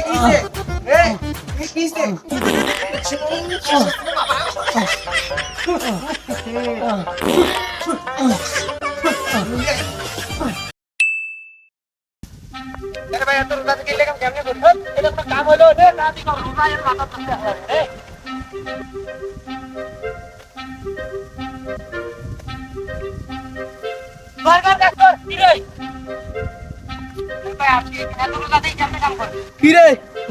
কিসে কিসে এ কিসে আরে ভাই এত রোজা থেকে লেগে কেমনে করছ এটা তো কাম হলো রে না দিকে রোজা এর মাথা তো রে কর কর কাজ কর কি রে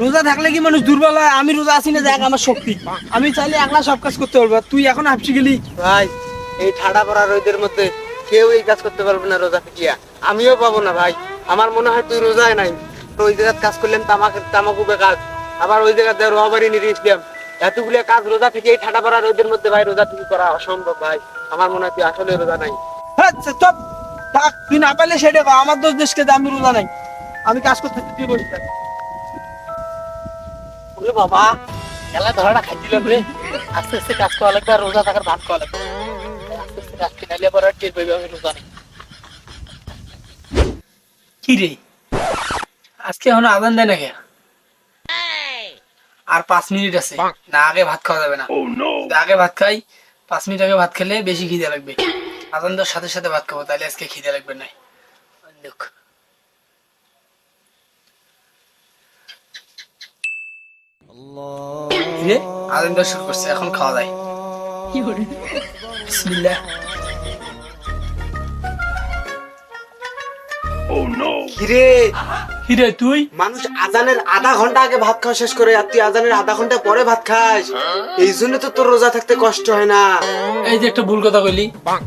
রোজা থাকলে কি মানুষ দুর্বল হয়? আমি রোজা আছি না দেখ আমার শক্তি। আমি চাইলে একলা সব কাজ করতে পারব। তুই এখন হাফছি গেলি। ভাই এই ঠাডা পড়া রোদের মধ্যে কেউ এই কাজ করতে পারবে না রোজা থেকে। আমিও পাবো না ভাই। আমার মনে হয় তুই রোজায় নাই। ওই জায়গায় কাজ করলেন তামাক তামাকুবে কাজ আবার ওই জায়গাতে রবারি নিয়ে ইসলাম এতগুলো কাজ রোজা থেকে এই ঠাডা পড়া রোদের মধ্যে ভাই রোজা থেকে করা অসম্ভব ভাই। আমার মনে হয় তুই আসলে রোজা নাই। হ্যাঁ চপ। থাক তুই না পারলে সেটা আমার দোষ দেশকে আমি রোজা নাই। আমি কাজ করতে বসে থাক। ওরে বাবা খেলা ধরাটা খাইছিলাম রে আস্তে আস্তে কাজ করা লাগবে আর রোজা থাকার ভাত খাওয়া লাগবে। আস্তে আস্তে কাজ কিনাইলে পরে আর টের পাইবে আমি রোজা নেই। কি রে? আজকে এখন আজান দেয় না কে আর পাঁচ মিনিট আছে। না আগে ভাত খাওয়া যাবে না। যদি আগে ভাত খাই পাঁচ মিনিট আগে ভাত খেলে বেশি খিদে লাগবে। আজান দেওয়ার সাথে সাথে ভাত খাব তাহলে আজকে খিদে লাগবে না দেখ। রে আজান শুরু করছে এখন খাওয়া যায়। বিসমিল্লাহ কিরে? হিরে! তুই? মানুষ আজানের আধা ঘণ্টা আগে ভাত খাওয়া শেষ করে আর তুই আজানের আধা ঘণ্টা পরে ভাত খাস। এই জন্য তো তোর রোজা থাকতে কষ্ট হয় না। এই যে একটা ভুল কথা কইলি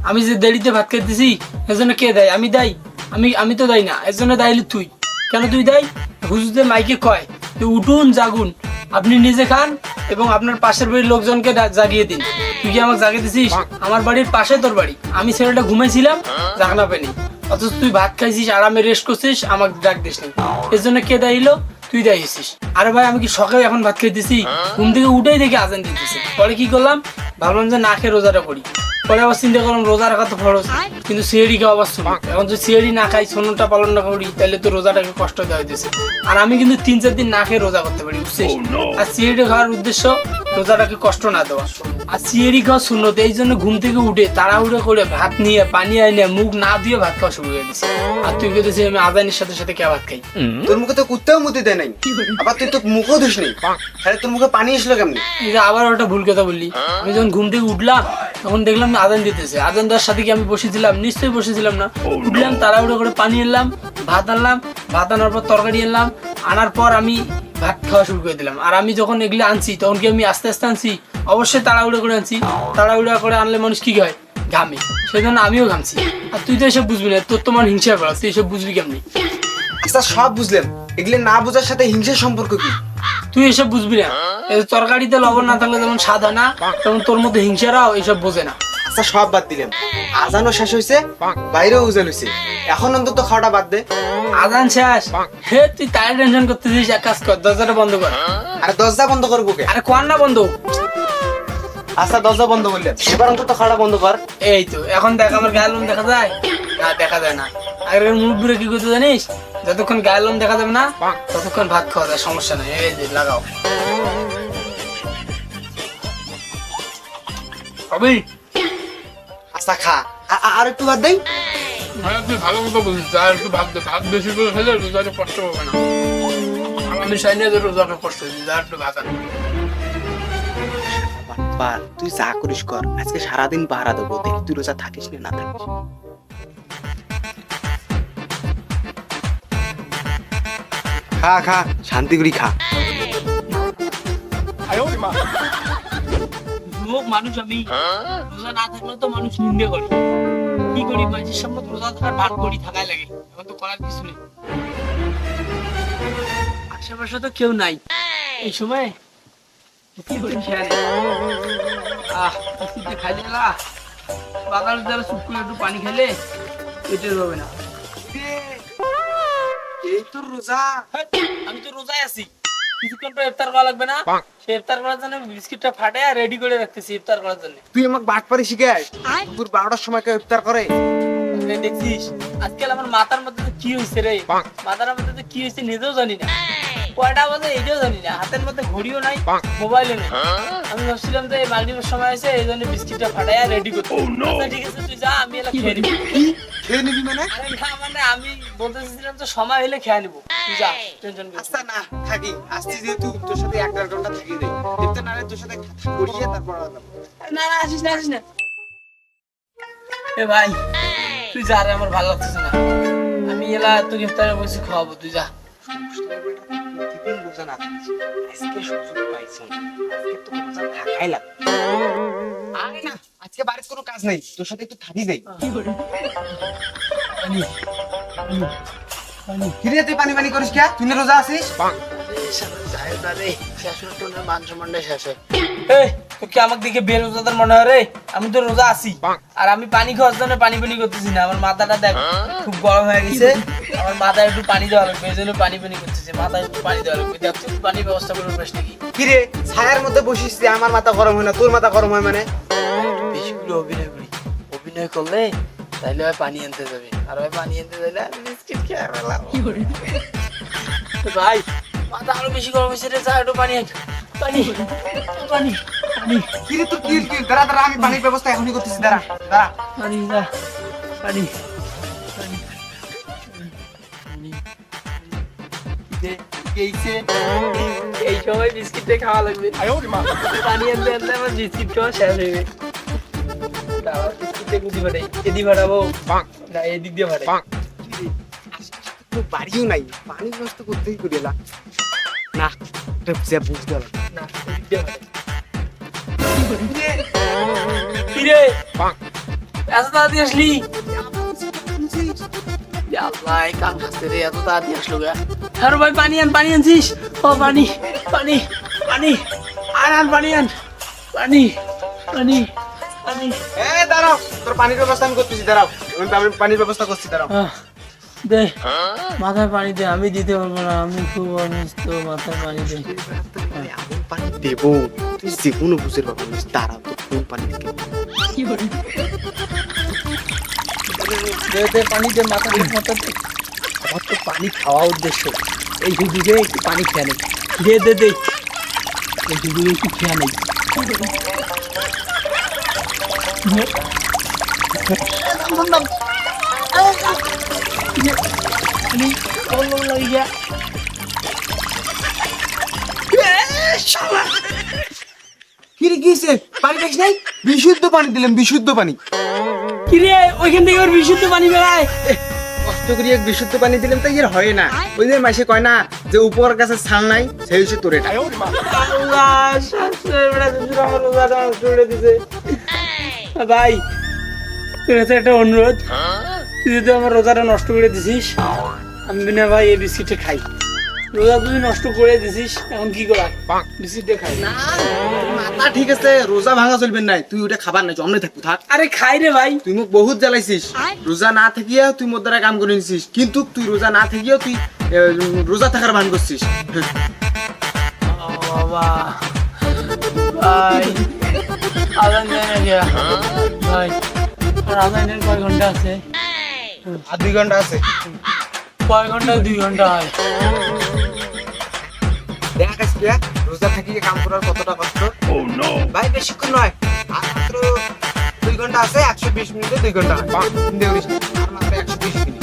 আমি যে দেরিতে ভাত খাইতেছি এজন্য কে দেয়? আমি দাই আমি আমি তো দেই না এর জন্য দাইলি তুই। কেন তুই দেয়? হুজুরদের মাইকে কয় যে উঠুন জাগুন। আপনি নিজে খান এবং আপনার পাশের বাড়ির লোকজনকে জাগিয়ে দিন। তুই কি আমাকে জাগিয়ে দিছিস? আমার বাড়ির পাশে তোর বাড়ি। আমি ছেলেটা ঘুমাইছিলাম, জাগনা পেনি অথচ তুই ভাত খাইছিস, আরামে রেস্ট করছিস, আমাকে ডাক দিস নি। এর জন্য কে দাইলো তুই দাইছিস আরে ভাই, আমি কি সকালে এখন ভাত খাইতেছি? ঘুম থেকে উঠেই দেখি আজান দিতেছে। পরে কি করলাম? ভাবলাম যে না খেয়ে রোজাটা করি পরে আবার চিন্তা করলাম রোজা রাখা তো খরচ। কিন্তু সিএডি খাওয়া আবার এখন যদি সিএডি না খাই সোনুটা পালন না করি তাহলে তো রোজাটাকে কষ্ট দেওয়া হইতেছে। আর আমি কিন্তু তিন চার দিন না খেয়ে রোজা করতে পারি বুঝছিস? আর সিএডি খাওয়ার উদ্দেশ্য রোজাটাকে কষ্ট না দেওয়া। আর খাওয়া শূন্যত এই জন্য ঘুম থেকে উঠে তাড়াহুড়ো করে ভাত নিয়ে পানি আইনে মুখ না দিয়ে ভাত খাওয়া শুরু করে দিছে আর তুই আমি আদানির সাথে সাথে কে ভাত খাই? তোর মুখে তো কুত্তেও মুতি দেয় নাই। আবার তুই তো মুখও ধুস নেই। তাহলে তোর মুখে পানি এসলো কেমনি? আবার ওটা ভুল কথা বললি। আমি যখন ঘুম থেকে উঠলাম তখন দেখলাম আদান দিতেছে। আদান দেওয়ার সাথে কি আমি বসেছিলাম? নিশ্চয়ই বসেছিলাম না। উঠলাম তাড়াহুড়ো করে পানি এনলাম ভাত আনলাম ভাত আনার পর তরকারি এনলাম আনার পর আমি ভাত খাওয়া শুরু করে দিলাম। আর আমি যখন এগুলো আনছি তখন কি আমি আস্তে আস্তে আনছি? অবশ্যই তাড়াহুড়ো করে আনছি। তাড়াহুড়ো করে আনলে মানুষ কি হয়? ঘামে। সেই জন্য আমিও ঘামছি। আর তুই তো এসব বুঝবি না তোর তোমার হিংসা করা তুই এসব বুঝবি কেমনি? আচ্ছা সব বুঝলাম। এগুলো না বোঝার সাথে হিংসার সম্পর্ক কি? তুই এসব বুঝবি না। তরকারিতে লবণ না থাকলে যেমন স্বাদ হয় না তেমন তোর মধ্যে হিংসারাও এসব বোঝে না। আচ্ছা সব বাদ দিলাম। আজানও শেষ হয়েছে বাইরেও উজাল হয়েছে এখন অন্তত খাওয়াটা বাদ দে। আজান শেষ। হে তুই তাই টেনশন করতেছিস এক কাজ কর দরজাটা বন্ধ কর। আর দরজা বন্ধ করব কে? আরে কর না বন্ধ? আচ্ছা দরজা বন্ধ করলে। এবার অন্তত খাওয়াটা বন্ধ কর। এই তো এখন দেখ আমার গায়ের লোম দেখা যায়? না দেখা যায় না। আগের মুরব্বীরা কি করতে জানিস? যতক্ষণ গায়ের লোম দেখা যাবে না ততক্ষণ ভাত খাওয়া যায় সমস্যা নেই। এই যে লাগাও। হবে আচ্ছা খা। আর একটু বাদ দেই? তুই ভালো মতো বলছিস আর একটু ভাত দে। ভাত বেশি করে খেলে রোজাটা কষ্ট হবে না। আমি চাই না যে রোজাটা কষ্ট দিই আর একটু ভাত আন। বাটপার তুই যা করিস কর আজকে সারাদিন পাহারা দেবো দেখি তুই রোজা থাকিস না না থাকিস। খা খা শান্তি করে খা। লোক মানুষ আমি। রোজা না থাকলেও তো মানুষ নিন্দে করে। কি করি মানুষের সামনে রোজা থাকার ভান করি থাকাই লাগে। এখন তো করার কিছু নেই। আশেপাশে তো কেউ নাই। এই সময়। আহ খাইলে না বাগান দ্বারা চুপ করে একটু পানি খেলে পেটের হবে না এই তোর রোজা আমি তো রোজায় আছি কিছুক্ষণ পর ইফতার করা লাগবে না সে ইফতার করার জন্য বিস্কিটটা ফাটে আর রেডি করে রাখতেছি ইফতার করার জন্য তুই আমাকে বাটপারি শিখাস তোর বারোটার সময় কেউ ইফতার করে দেখছিস আজকাল আমার মাথার মধ্যে কি হয়েছে রে? মাথার মধ্যে তো কি হয়েছে নিজেও জানি না। কয়টা বাজে এইটাও জানি না। হাতের মধ্যে ঘড়িও নাই মোবাইলও নেই। আমি ভাবছিলাম যে এই মাগরিবের সময় আছে এই জন্য বিস্কিটটা ফাটাইয়া রেডি করতে আচ্ছা, ঠিক আছে তুই যা আমি এলা খেয়ে নিবি। খেয়ে নিবি মানে? আরে না মানে আমি বলতে চাইছিলাম তো সময় হলে খেয়ে নিবো। তুই যা টেনশন করিস আচ্ছা না থাকি আসছি যেহেতু তোর সাথে এক দেড় ঘণ্টা থাকি যাই দেখতে না তোর সাথে করিয়ে তারপর না না আসিস না আসিস না। এ ভাই তুই যা রে আমার ভালো লাগতেছে না। আমি এলা তোকে ইফতারে বসে খাওয়াবো তুই যা। প্রতিদিন রোজা না থাকিস। আজকে সুযোগ পাইছি আজকে তো রোজা থাকাই লাগবে আরে না আজকে বাড়িতে কোনো কাজ নেই। তোর সাথে একটু থাকি যাই কিরে তুই পানি পানি করিস কে তুই রোজা আছিস এই। তোকে আমাকে দেখে বেরোজাদার মনে হয় রে আমি তো রোজা আছি। আর আমি পানি খাওয়ার জন্য পানি পানি করতেছি না। আমার মাথাটা দেখ খুব গরম হয়ে গেছে। আমার মাথায় একটু পানি দেওয়া লাগবে এই জন্য পানি পানি করতেছে। মাথায় একটু পানি দেওয়া লাগবে। দেখ তুই পানি ব্যবস্থা করে বেশ নাকি? কিরে ছায়ার মধ্যে বসিস যে আমার মাথা গরম হয় না তোর মাথা গরম হয় মানে? বেশি করে অভিনয় করি। অভিনয় করলে তাইলে হয় পানি আনতে যাবে। আর হয় পানি আনতে যাইলে আমি বিস্কিট খেয়ে ফেলাম ভাই মাথা আরও বেশি গরম হয়েছে রে যা একটু পানি আন। পানি পানি পানি। কিরে তোর কি কি? দাঁড়া দাঁড়া আমি পানির ব্যবস্থা এখনই করতেছি দাঁড়া দাঁড়া। পানি পানি পানি পানি। এই সময় বিস্কিটটা খাওয়া লাগবে। পানি আনতে আনতে আমার বিস্কিট খাওয়া শেষ হয়ে গেছে। তারপর বিস্কিটটা কুটি ফাটাই এদি ফাটাবো। না এদিক দিয়ে ফাটাই। বাড়িও নাই। পানির ব্যবস্থা করতেই করি না বুঝতে হবে কিরে? এত তাড়াতাড়ি আসলি? আল্লাহ কাম খাচ্ছে রে এত তাড়াতাড়ি আসলো গা। হ্যাঁ ভাই পানি আন পানি আনছিস? ও পানি পানি পানি। আন আন পানি আন। পানি পানি পানি। এ দাঁড়াও তোর পানির ব্যবস্থা আমি করতেছি দাঁড়াও। আমি পানি- পানির ব্যবস্থা করছি দাঁড়াও। দে মাথায় পানি দে আমি দিতে পারব না আমি খুব অসুস্থ মাথায় পানি দে। দেবো তুই যে কোনো বুঝের ব্যাপার না দাঁড়াও তো কোন পানি থেকে দে দে পানি দে মাথা মাথা দে আমার তো পানি খাওয়া উদ্দেশ্য এই হুজুরে একটু পানি খেয়ে নেই দে দে দে এই হুজুরে একটু খেয়ে নেই কিরে কিছে পানি দেখিস নাই? বিশুদ্ধ পানি দিলাম বিশুদ্ধ পানি। কিরে ওইখান থেকে ওর বিশুদ্ধ পানি বেড়ায় কষ্ট করি এক বিশুদ্ধ পানি দিলাম তাই এর হয় না। ওই যে মাসে কয় না যে উপর কাছে ছাল নাই সেই হচ্ছে তোর এটা। ভাই তোর কাছে একটা অনুরোধ। তুই যদি আমার রোজাটা নষ্ট করে দিছিস আমি না ভাই এই বিস্কিটটা খাই। রোজা তুই নষ্ট করে দিছিস এখন কি করা বিস্কিটটা খাই। না মাথা ঠিক আছে রোজা ভাঙা চলবে নাই তুই ওটা খাবার নাই জমনে থাকব থাক। আরে খাই রে ভাই। তুই মোক বহুত জ্বালাইছিস রোজা না থাকিও তুই মোর দ্বারা কাম করে নিছিস কিন্তু তুই রোজা না থাকিও তুই রোজা থাকার ভান করছিস। বাবা ভাই আজান দেয় গিয়া ভাই আর আজানের কয় ঘণ্টা আছে? আর দুই ঘণ্টা আছে। কয় ঘণ্টা? দুই ঘণ্টা হয়। দেখ রোজা থাকিয়ে কাম করার কতটা কষ্ট? ভাই বেশিক্ষণ নয় আর মাত্র দুই ঘণ্টা আছে একশো বিশ মিনিটে দুই ঘণ্টা আর মাত্র একশো বিশ মিনিট।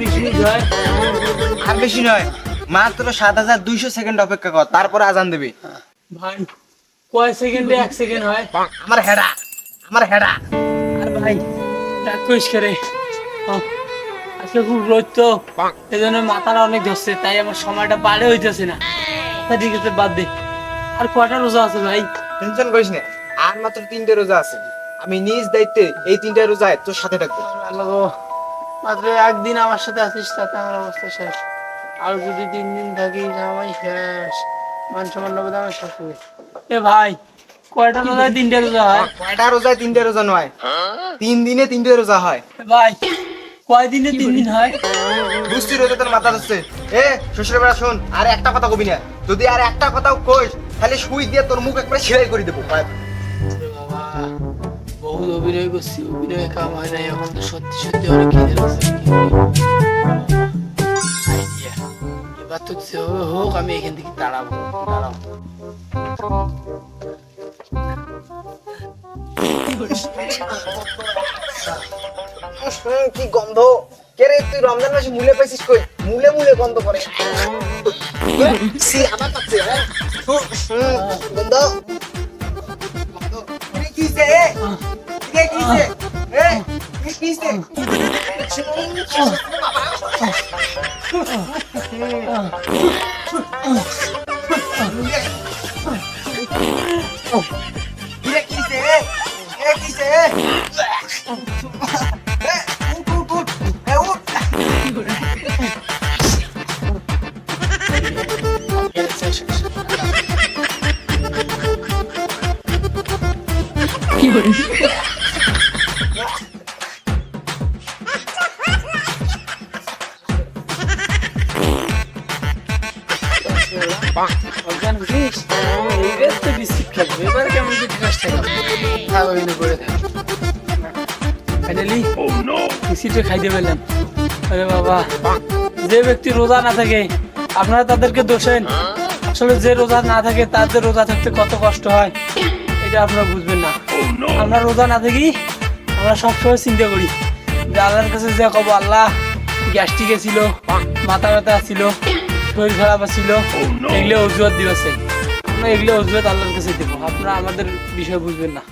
বিশ মিনিট আর বেশি নয় মাত্র সাত হাজার দুইশো সেকেন্ড অপেক্ষা কর তারপরে আজান দেবে। ভাই কয় সেকেন্ডে এক সেকেন্ড হয়? আমার হেডা আমার হেডা। আর ভাই করে আজকে খুব রোদ তো এই জন্য মাথাটা অনেক ধরছে তাই আমার সময়টা পারে হইতেছে না। তা ঠিক আছে বাদ দে। আর কয়টা রোজা আছে ভাই? টেনশন করিস না আর মাত্র তিনটে রোজা আছে। আমি নিজ দায়িত্বে এই তিনটে রোজায় তোর সাথে থাকব। আল্লাহ মাত্র একদিন আমার সাথে আছিস তাতে আমার অবস্থা শেষ। আর যদি তিন দিন থাকি শেষ। মান সম্মান নবদ আমার শেষ হবে এ ভাই কয়টা রোজা হয়? তিনটে রোজা হয়? কয়টা রোজায় তিনটে রোজা নয় তিন দিনে তিনটে রোজা হয়। এ ভাই কয় দিনে তিন দিন হয়? বুঝছি রোজা তোর মাথা ধরছে। এ শ্বশুর বেড়া শোন আর একটা কথা কবি না। যদি আর একটা কথাও কইস তাহলে সুই দিয়ে তোর মুখ একবারে ছেড়াই করে দেবো। বাবা বহুত অভিনয় করছি অভিনয় কাম হয় নাই এখন তো সত্যি সত্যি অনেক খিদে লাগছে। এবার তো যেভাবে হোক আমি এখান থেকে দাঁড়াবো দাঁড়াবো। কি গন্ধ? কে রে তুই রমজান মাসে মুলে পাইছিস কই? মুলে মুলে গন্ধ করে। সি আবার পাচ্ছে হ্যাঁ? গন্ধ গন্ধ। কিরে, কি হইছে, এ? কিরে, এ, কিরে, কি হইছে? অজ্ঞান হয়েছিস? এইবার তো বিস্কিট খাব। এবার কেমন করে ঢেঁড়স খাব? থাক, ওইখানে পড়ে থাক। বিস্কিটটা খাইতে পেলাম। আরে বাবা, যে ব্যক্তি রোজা না থাকে আপনারা তাদেরকে দোষেন আসলে যে রোজা না থাকে তাদের রোজা থাকতে কত কষ্ট হয় এটা আপনারা বুঝবেন না আমরা রোজা না থাকি আমরা সবসময় চিন্তা করি যে আল্লাহর কাছে যে কব আল্লাহ গ্যাস্ট্রিক ছিল মাথা ব্যথা ছিল শরীর খারাপ ছিল এগুলো অজুহাত দিবেছে আমরা এগুলো অজুহাত আল্লাহর কাছে দেবো। আপনারা আমাদের বিষয় বুঝবেন না।